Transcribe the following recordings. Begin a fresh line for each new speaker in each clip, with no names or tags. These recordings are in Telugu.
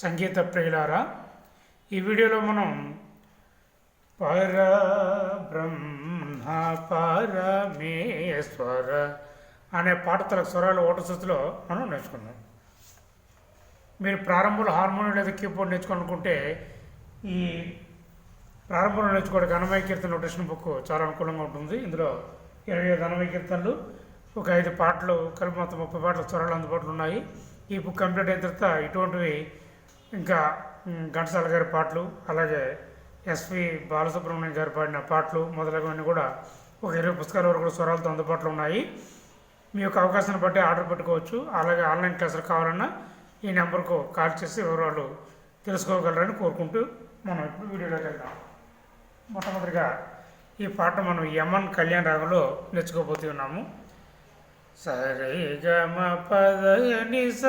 సంగీత ప్రియులారా ఈ వీడియోలో మనం పర బ్రహ్మ పరమేశ్వర అనే పాటతల స్వరాలు ఓట మనం నేర్చుకున్నాం మీరు ప్రారంభంలో హార్మోనియం లేదా కీబోర్డ్ నేర్చుకోవాలనుకుంటే ఈ ప్రారంభంలో నేర్చుకోవడానికి అనమయ కీర్తన నోటేషన్ బుక్ చాలా అనుకూలంగా ఉంటుంది. ఇందులో ఇరవై ఐదు అనమయ కీర్తనలు ఒక ఐదు పాటలు కలిపి మొత్తం ముప్పై పాటల స్వరాలు అందుబాటులో ఉన్నాయి. ఈ బుక్ కంప్లీట్ అయిన తర్వాత ఇటువంటివి ఇంకా ఘంటసాల గారి పాటలు అలాగే ఎస్వి బాలసుబ్రహ్మణ్యం గారు పాడిన పాటలు మొదలగువన్నీ కూడా ఒక ఇరవై పుస్తకాల వరకు కూడా స్వరాలతో అందుబాటులో ఉన్నాయి. మీ యొక్క అవకాశాన్ని బట్టి ఆర్డర్ పెట్టుకోవచ్చు. అలాగే ఆన్లైన్ క్లాసులు కావాలన్నా ఈ నెంబర్కు కాల్ చేసి వివరాలు తెలుసుకోగలరని కోరుకుంటూ మనం ఇప్పుడు వీడియోలోకి వెళ్దాం. మొట్టమొదటిగా ఈ పాట మనం యమన్ కళ్యాణ్ రాగంలో నేర్చుకోబోతున్నాము సరే గమ పద నిస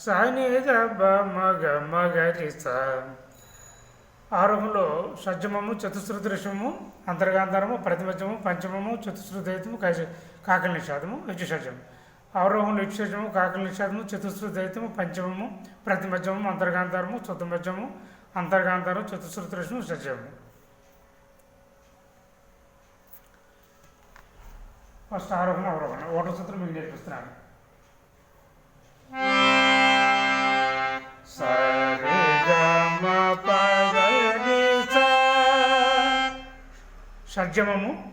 సని గ మగ మగరి స ఆరోహంలో షడ్జమము చతుశ్రుతి ఋషము అంతర్గాంతరము ప్రతిమధ్యము పంచమము చతుశ్రుతము కాకల నిషాదము యజుషడ్జము ఆరోహంలో యజుషడ్జము కాకల నిషాదము చతుశ్రుతము పంచమము ప్రతిమధ్యము అంతర్గాంతరము చతుర్మధ్యము అంతర్గాంతరం చతుశ్రుతి ఋషము షడ్జము ఫస్ట్ ఆరోహణ అవరోహణ ఓటర్ సూత్రం మీకు నేర్పిస్తున్నాను. షడ్జమము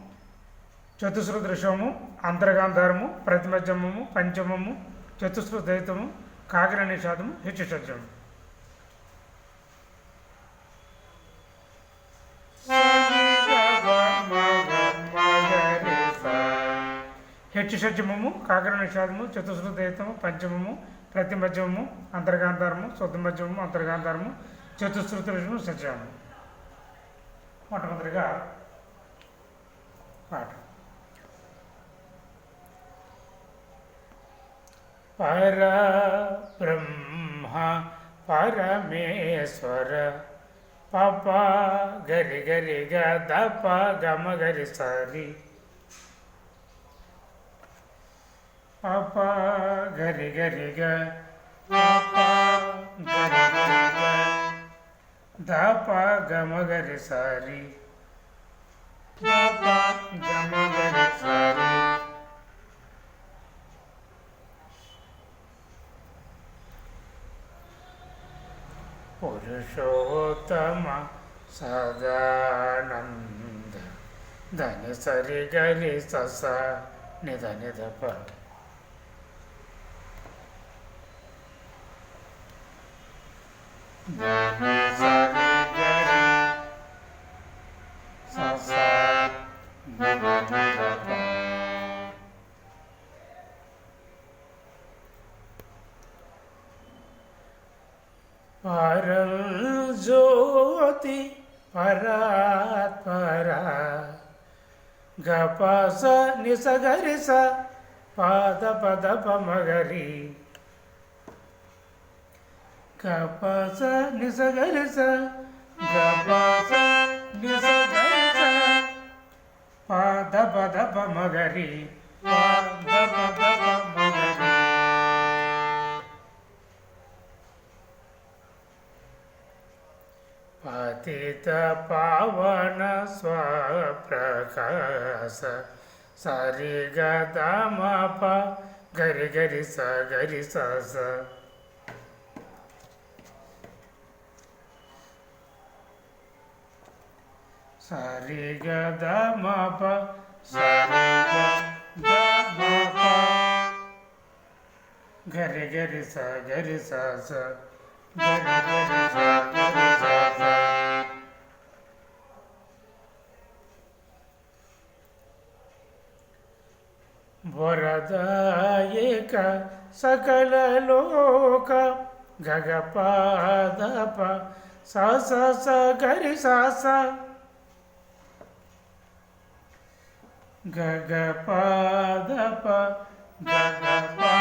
చతుశ్రుత దృశ్యము అంతర్గాంధారము ప్రతిమధ్యమము పంచమము చతుశ్రుత ద్వైతము కాకిర నిషాదము హెచ్చు షడ్జము హెచ్చు షడ్జమము కాకర నిషాదము చతుశ్రుతము పంచమము ప్రతిమధ్యమము అంతర్గాంధారము శుద్ధమధ్యమము అంతర్గాంధారము చతుశ్రుత ఋషము మొట్టమొదటిగా పాట. పర బ్రహ్మ పరమేశ్వర పప గరి గరి గ దప గమ గరి సరి పప గరి గరి గ గరి గ దప గమ గరి సరి దప గమ గరి సరి పురుషోత్తమ సదానంద ధని సరి గరి సస పరం జ్యోతి పరాత్పరా గపస నిసగరిస పాద పద పమగరి. గపస నిసగరిస గపస నిసగరిస పాద పద పమగరి పాద పతిత పావన స్వప్రకాశ సరి గమ ప గరి గరి స గరి స స సరి గమ ప సరి గ మ ప గరి గరి స గరి స స గరి గరి స గరి స వరదాయక సకల లోక గగపాదప స స గరి స గగపాదప గగపా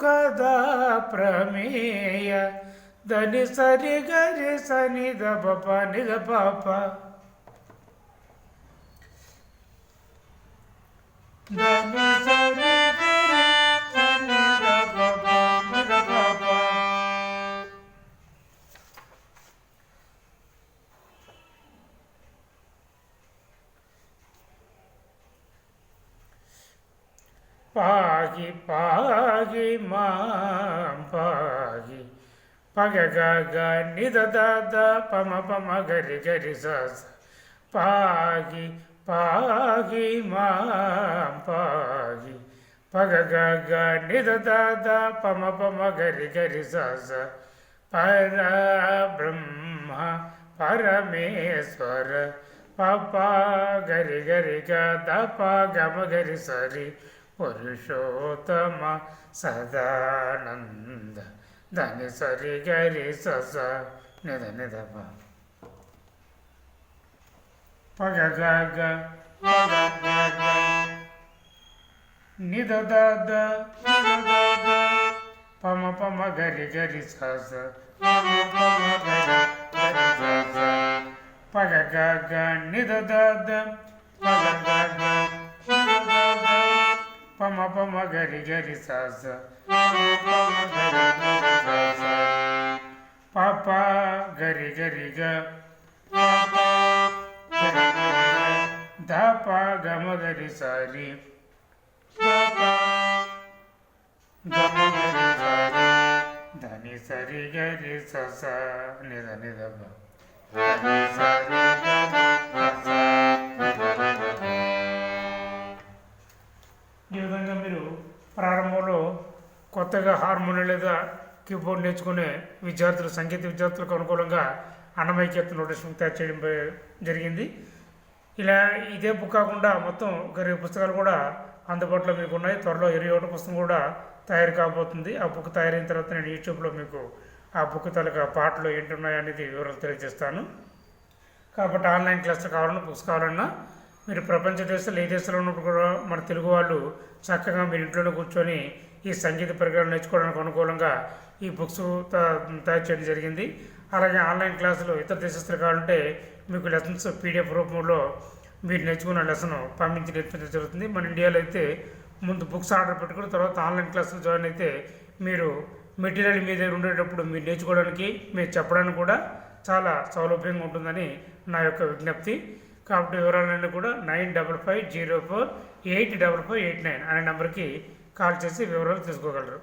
వందిత సుఖద ప్రమేయ దని సరి గరి సని ద పప నిద పాప దని పాగి పాగి మాం పాగి. పగ గ నిద ద పమ పమ గరి గరి సస పాగి పాగి మాం పాగి. పగ గ నిద ద పమ పమ గరి గరి సస పర బ్రహ్మ పరమేశ్వర. పప గరి గరి గ ద ప గమ గరి సరి పురుషోత్తమ సదానంద ధని సరి గరి సస నిద నిద ప పగ గ గ పగ గ గ నిద ద ద నిద ద ద పమ పమ గరి గరి సస పమ పమ గరి గరి సస పగ గ గ నిద ద ద పగ గ గ నిద ద ద పమ పమ గరి గరి సాస పమ గరి గరి పాప గరి గరి గ. పాప ధప గమ గరి సారి. ధని సరి గరి సస నిద నిద సరి కొత్తగా హార్మోనియం లేదా కీబోర్డ్ నేర్చుకునే విద్యార్థులు సంగీత విద్యార్థులకు అనుకూలంగా అన్నమయ నోటీసులు తయారు చేయడం జరిగింది. ఇలా ఇదే బుక్ కాకుండా మొత్తం ఒక ఇరవై పుస్తకాలు కూడా అందుబాటులో మీకు ఉన్నాయి. త్వరలో ఇరవై ఒకటి పుస్తకం కూడా తయారు కాబోతుంది. ఆ బుక్ తయారైన తర్వాత నేను యూట్యూబ్లో మీకు ఆ బుక్ తాలూకా పాటలు ఏంటి ఉన్నాయో అనేది వివరాలు తెలియజేస్తాను. కాబట్టి ఆన్లైన్ క్లాసులు కావాలన్నా బుక్స్ కావాలన్నా మీరు ప్రపంచ దేశాలు ఏ దేశంలో ఉన్నప్పుడు కూడా మన తెలుగు వాళ్ళు చక్కగా మీరు ఇంట్లోనే కూర్చొని ఈ సంగీత పరికరాలు నేర్చుకోవడానికి అనుకూలంగా ఈ బుక్స్ త- తయారు చేయడం జరిగింది. అలాగే ఆన్లైన్ క్లాసులు ఇతర దేశస్తులు కావాలంటే మీకు లెసన్స్ పీడిఎఫ్ రూపంలో మీరు నేర్చుకున్న లెసన్ పంపించి నేర్పించడం జరుగుతుంది. మన ఇండియాలో అయితే ముందు బుక్స్ ఆర్డర్ పెట్టుకుని తర్వాత ఆన్లైన్ క్లాసులు జాయిన్ అయితే మీరు మెటీరియల్ మీ దగ్గర ఉండేటప్పుడు మీరు నేర్చుకోవడానికి మీరు చెప్పడానికి కూడా చాలా సౌలభ్యంగా ఉంటుందని నా యొక్క విజ్ఞప్తి. కాబట్టి వివరాలన్నీ కూడా nine double five zero four eight double five eight nine అనే నెంబర్కి కాల్ చేసి వివరాలు తెలుసుకోగలరు.